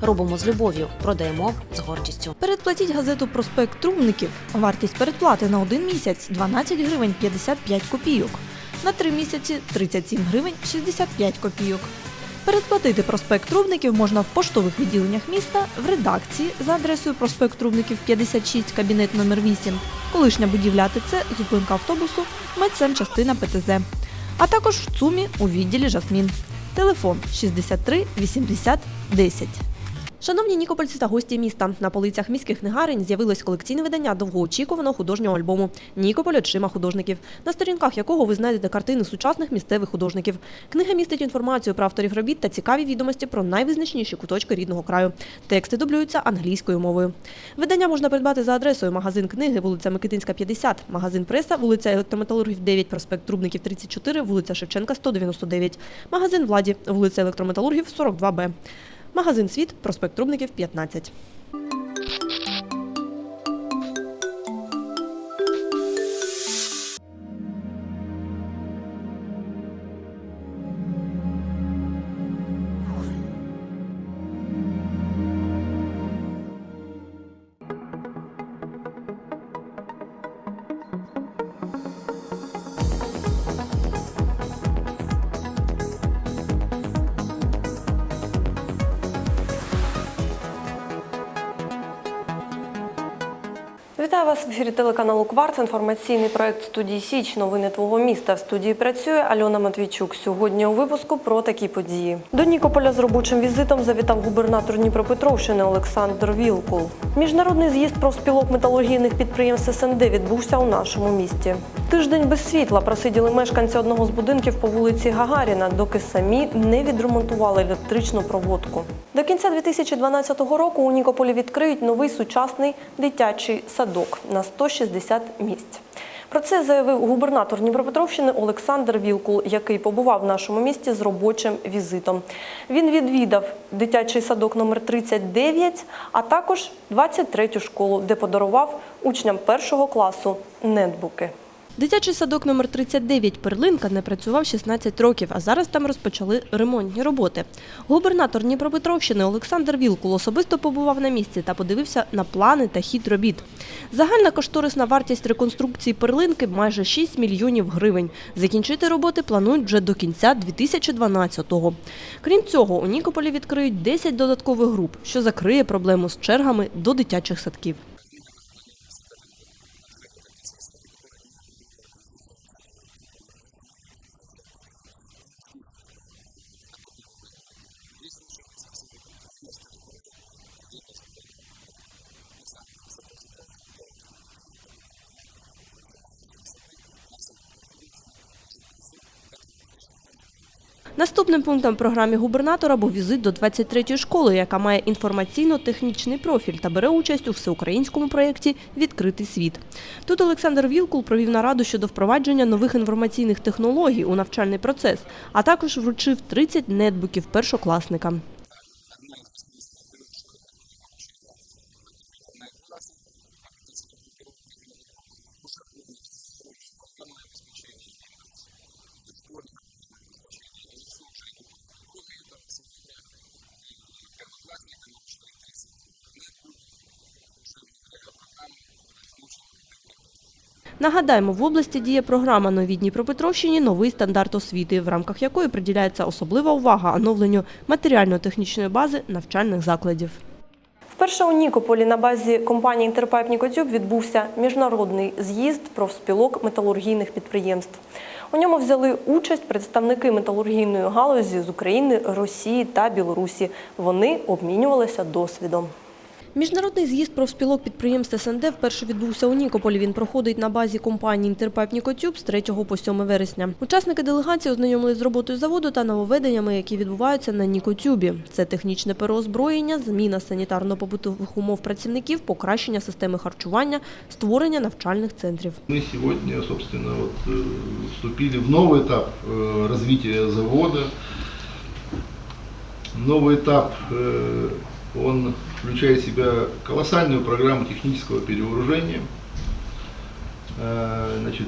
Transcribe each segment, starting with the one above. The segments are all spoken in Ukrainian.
Робимо з любов'ю, продаємо з гордістю. Передплатіть газету Проспект Трубників. Вартість передплати на один місяць 12 гривень 55 копійок. На три місяці 37 гривень 65 копійок. Передплатити проспект Трубників можна в поштових відділеннях міста, в редакції за адресою проспект Трубників 56, кабінет номер 8, колишня будівля АТЦ, зупинка автобусу, медсанчастина ПТЗ. А також в ЦУМі у відділі Жасмін. Телефон 63 80 10. Шановні нікопольці та гості міста, на полицях міських книгарень з'явилось колекційне видання довгоочікуваного художнього альбому Нікополь очима художників, на сторінках якого ви знайдете картини сучасних місцевих художників. Книга містить інформацію про авторів робіт та цікаві відомості про найвизначніші куточки рідного краю. Тексти дублюються англійською мовою. Видання можна придбати за адресою магазин книги, вулиця Микитинська, 50, магазин преса, вулиця Електрометалургів 9, проспект Трубників 34, вулиця Шевченка 199, магазин Владі, вулиця Електрометалургів 42Б. Магазин Світ, проспект Трубників, 15. Вітаю вас в ефірі телеканалу Кварц. Інформаційний проект студії Січ. Новини твого міста. В студії працює Альона Матвійчук. Сьогодні у випуску про такі події. До Нікополя з робочим візитом завітав губернатор Дніпропетровщини Олександр Вілкул. Міжнародний з'їзд профспілок металургійних підприємств СНД відбувся у нашому місті. Тиждень без світла просиділи мешканці одного з будинків по вулиці Гагаріна, доки самі не відремонтували електричну проводку. До кінця 2012 року у Нікополі відкриють новий сучасний дитячий садок на 160 місць. Про це заявив губернатор Дніпропетровщини Олександр Вілкул, який побував в нашому місті з робочим візитом. Він відвідав дитячий садок номер 39, а також 23-ю школу, де подарував учням першого класу нетбуки. Дитячий садок номер 39 Перлинка не працював 16 років, а зараз там розпочали ремонтні роботи. Губернатор Дніпропетровщини Олександр Вілкул особисто побував на місці та подивився на плани та хід робіт. Загальна кошторисна вартість реконструкції перлинки майже 6 мільйонів гривень. Закінчити роботи планують вже до кінця 2012-го. Крім цього, у Нікополі відкриють 10 додаткових груп, що закриє проблему з чергами до дитячих садків. Наступним пунктом в програмі губернатора був візит до 23-ї школи, яка має інформаційно-технічний профіль та бере участь у всеукраїнському проєкті Відкритий світ. Тут Олександр Вілкул провів нараду щодо впровадження нових інформаційних технологій у навчальний процес, а також вручив 30 нетбуків першокласникам. Нагадаємо, в області діє програма «Нові Дніпропетровщині. Новий стандарт освіти», в рамках якої приділяється особлива увага оновленню матеріально-технічної бази навчальних закладів. Вперше у Нікополі на базі компанії «Інтерпайп Нікотюб» відбувся міжнародний з'їзд профспілок металургійних підприємств. У ньому взяли участь представники металургійної галузі з України, Росії та Білорусі. Вони обмінювалися досвідом. Міжнародний з'їзд профспілок підприємств СНД вперше відбувся у Нікополі. Він проходить на базі компанії «Інтерпайп Нікотюб» з 3 по 7 вересня. Учасники делегації ознайомились з роботою заводу та нововведеннями, які відбуваються на Нікотюбі. Це технічне переозброєння, зміна санітарно-побутових умов працівників, покращення системи харчування, створення навчальних центрів. Мы сегодня, собственно, вот, э, вступили в новый этап э, развития завода. Новый этап, э, он включает в себя колоссальную программу технического перевооружения э, значит,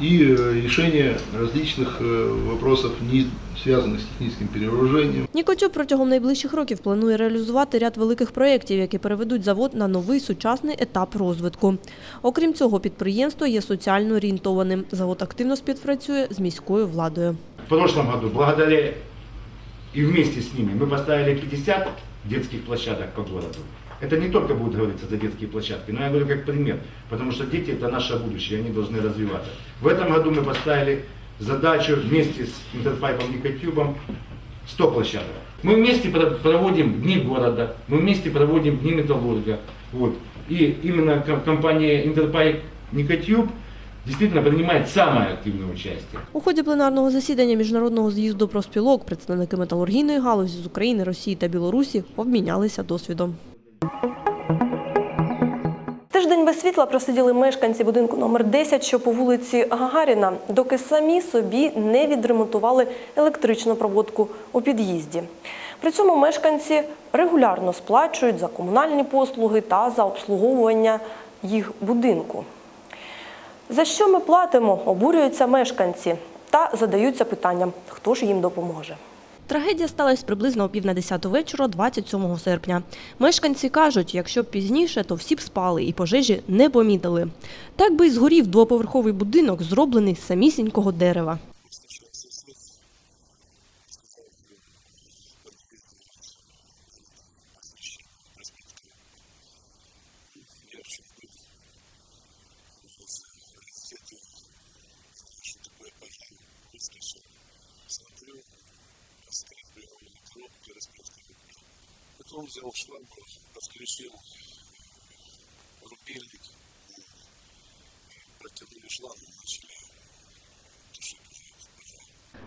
и э, решение различных э, вопросов, не связанных с техническим перевооружением. Нікотюб протягом найближчих років планує реалізувати ряд великих проєктів, які переведуть завод на новий сучасний етап розвитку. Окрім цього, підприємство є соціально орієнтованим. Завод активно співпрацює з міською владою. В прошлом году, благодаря и вместе с ними, мы поставили 50 детских площадок по городу. Это не только будет говориться за детские площадки, но я говорю как пример, потому что дети это наше будущее, они должны развиваться. В этом году мы поставили задачу вместе с Интерпайпом Никотюбом 100 площадок. Мы вместе про- проводим дни города, мы вместе проводим дни металлурга. Вот. И именно ко- компания Интерпайп Никотюб действительно принимает самое активное участие. У ході пленарного засідання міжнародного з'їзду профспілок представники металургійної галузі з України, Росії та Білорусі обмінялися досвідом. Тиждень без світла просиділи мешканці будинку номер 10, що по вулиці Гагаріна, доки самі собі не відремонтували електричну проводку у під'їзді. При цьому мешканці регулярно сплачують за комунальні послуги та за обслуговування їх будинку. За що ми платимо? Обурюються мешканці та задаються питанням, хто ж їм допоможе. Трагедія сталася приблизно о пів на десяту вечора, 27 серпня. Мешканці кажуть, якщо б пізніше, то всі б спали і пожежі не помітили. Так би й згорів двоповерховий будинок, зроблений з самісінького дерева. Взял швабру, открестил рубильник, протянули шланг и начали тушить.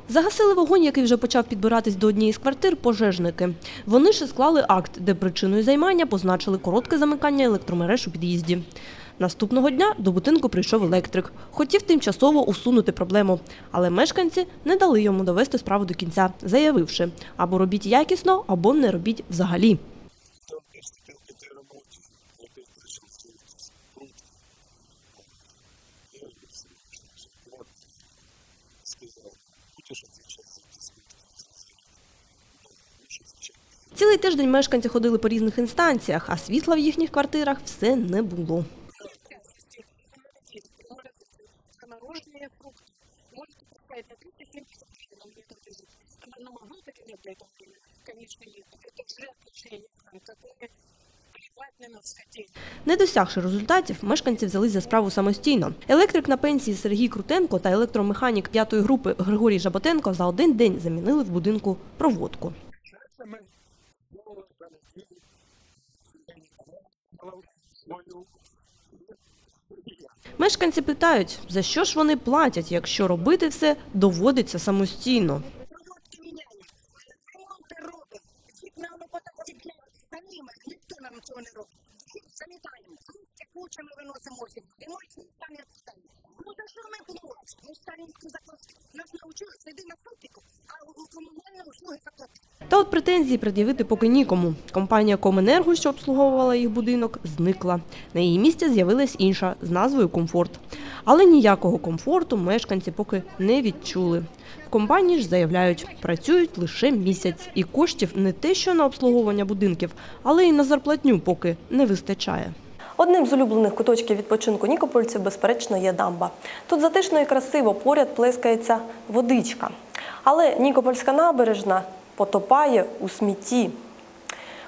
Загасили вогонь, який вже почав підбиратись до однієї з квартир, пожежники. Вони і склали акт, де причиною займання позначили коротке замикання електромереж у під'їзді. Наступного дня до будинку прийшов електрик. Хотів тимчасово усунути проблему, але мешканці не дали йому довести справу до кінця, заявивши, або робіть якісно, або не робіть взагалі. Цілий тиждень мешканці ходили по різних інстанціях, а світла в їхніх квартирах все не було. замороженные фрукты. Можете представить, на 37 нам где-то лежит. Она могла так и нет для этого время? Конечно, нет. Это уже отношения, которые плевать на нас хотели. Не досягши результатів, мешканці взялись за справу самостійно. Електрик на пенсії Сергій Крутенко та електромеханік п'ятої групи Григорій Жаботенко за один день замінили в будинку проводку. Мешканці питають, за що ж вони платять, якщо робити все доводиться самостійно. Самі виносимо. Ну за що ми платимо заплатили. Нас навчили, сиди на сутику, а у комунальні услуги заплатити. Та от претензії пред'явити поки нікому. Компанія Коменерго, що обслуговувала їх будинок, зникла. На її місці з'явилась інша з назвою Комфорт. Але ніякого комфорту мешканці поки не відчули. В компанії ж заявляють, працюють лише місяць, і коштів не те, що на обслуговування будинків, але й на зарплатню поки не вистачає. Одним з улюблених куточків відпочинку нікопольців, безперечно, є дамба. Тут затишно і красиво поряд плескається водичка. Але Нікопольська набережна потопає у смітті.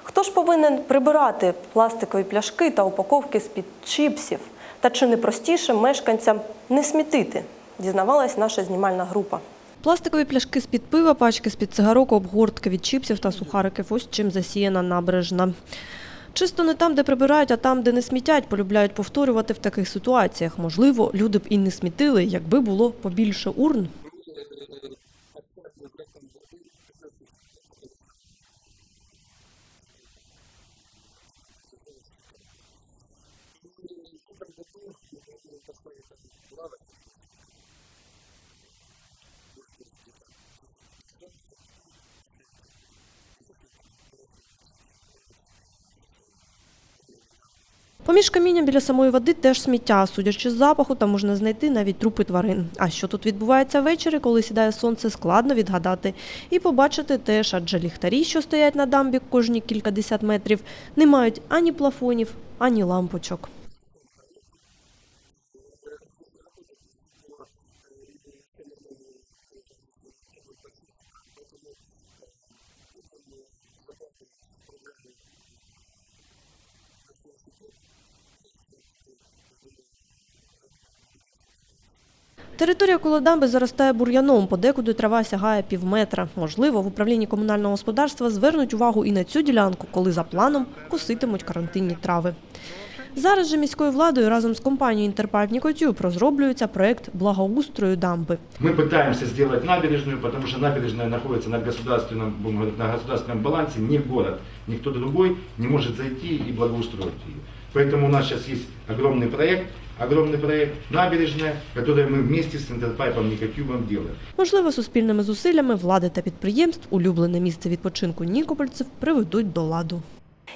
Хто ж повинен прибирати пластикові пляшки та упаковки з-під чіпсів? Та чи не простіше мешканцям не смітити? Дізнавалась наша знімальна група. Пластикові пляшки з-під пива, пачки з-під цигарок, обгортки від чіпсів та сухариків. Ось чим засіяна набережна. Чисто не там, де прибирають, а там, де не смітять, полюбляють повторювати в таких ситуаціях. Можливо, люди б і не смітили, якби було побільше урн. Поміж камінням біля самої води теж сміття. Судячи з запаху, там можна знайти навіть трупи тварин. А що тут відбувається ввечері, коли сідає сонце, складно відгадати. І побачити теж, адже ліхтарі, що стоять на дамбі кожні кількадесят метрів, не мають ані плафонів, ані лампочок. Територія коло дамби заростає бур'яном, подекуди трава сягає півметра. Можливо, в управлінні комунального господарства звернуть увагу і на цю ділянку, коли за планом коситимуть карантинні трави. Зараз же міською владою разом з компанією «Інтерпайп Нікотюб» розроблюється проект благоустрою дамби. Мы пытаемся сделать набережную, потому что набережная находится на государственном, будем говорить, на государственном балансе, не город. Никто другой не может зайти и благоустроить ее. Поэтому у нас сейчас есть огромный проект, огромный проект набережная, который мы вместе с Интерпайпом Никотюбом делаем. Можливо, суспільними зусиллями влади та підприємств улюблене місце відпочинку нікопольців приведуть до ладу.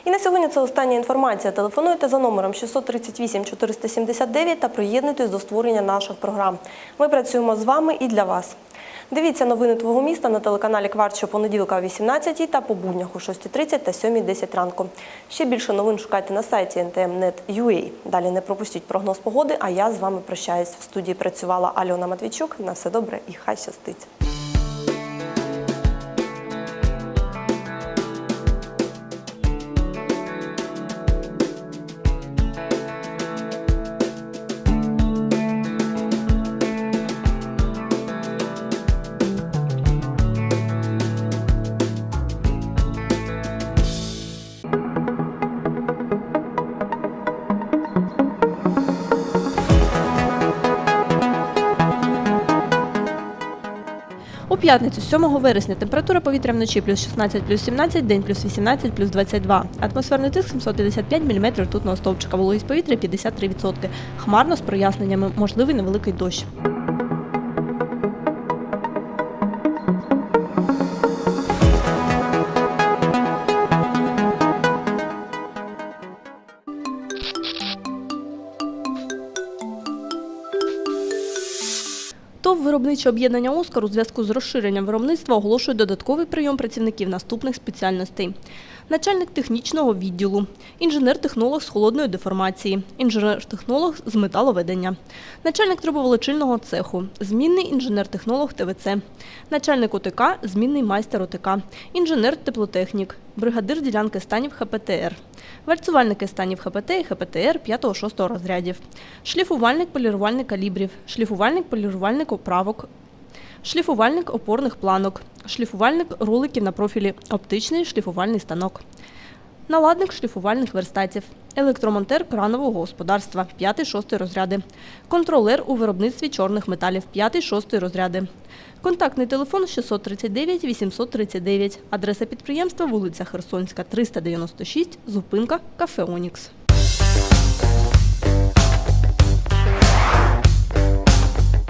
І на сьогодні це остання інформація. Телефонуйте за номером 638 479 та приєднуйтесь до створення наших програм. Ми працюємо з вами і для вас. Дивіться новини твого міста на телеканалі Кварт щопонеділка о 18 та по буднях о 6.30 та 7.10 ранку. Ще більше новин шукайте на сайті ntmnet.ua. Далі не пропустіть прогноз погоди, а я з вами прощаюсь. В студії працювала Альона Матвійчук. На все добре і хай щастить. П'ятницю, 7 вересня, температура повітря вночі плюс 16, плюс 17, день плюс 18, плюс 22. Атмосферний тиск 755 мм ртутного стовпчика, вологість повітря 53%. Хмарно з проясненнями, можливий невеликий дощ. Виробниче об'єднання Оскар у зв'язку з розширенням виробництва оголошує додатковий прийом працівників наступних спеціальностей: начальник технічного відділу, інженер-технолог з холодної деформації, інженер-технолог з металоведення, начальник трубоволочильного цеху, змінний інженер-технолог ТВЦ, начальник ОТК, змінний майстер ОТК, інженер-теплотехнік, бригадир ділянки станів ХПТР, вальцювальники станів ХПТ і ХПТР 5-6 розрядів, шліфувальник полірувальник калібрів, шліфувальник полірувальник оправок, шліфувальник опорних планок, шліфувальник роликів на профілі, оптичний шліфувальний станок. Наладник шліфувальних верстатів, електромонтер кранового господарства 5-6 розряди, контролер у виробництві чорних металів 5-6 розряди. Контактний телефон 639 839, адреса підприємства вулиця Херсонська, 396, зупинка Кафе Онікс.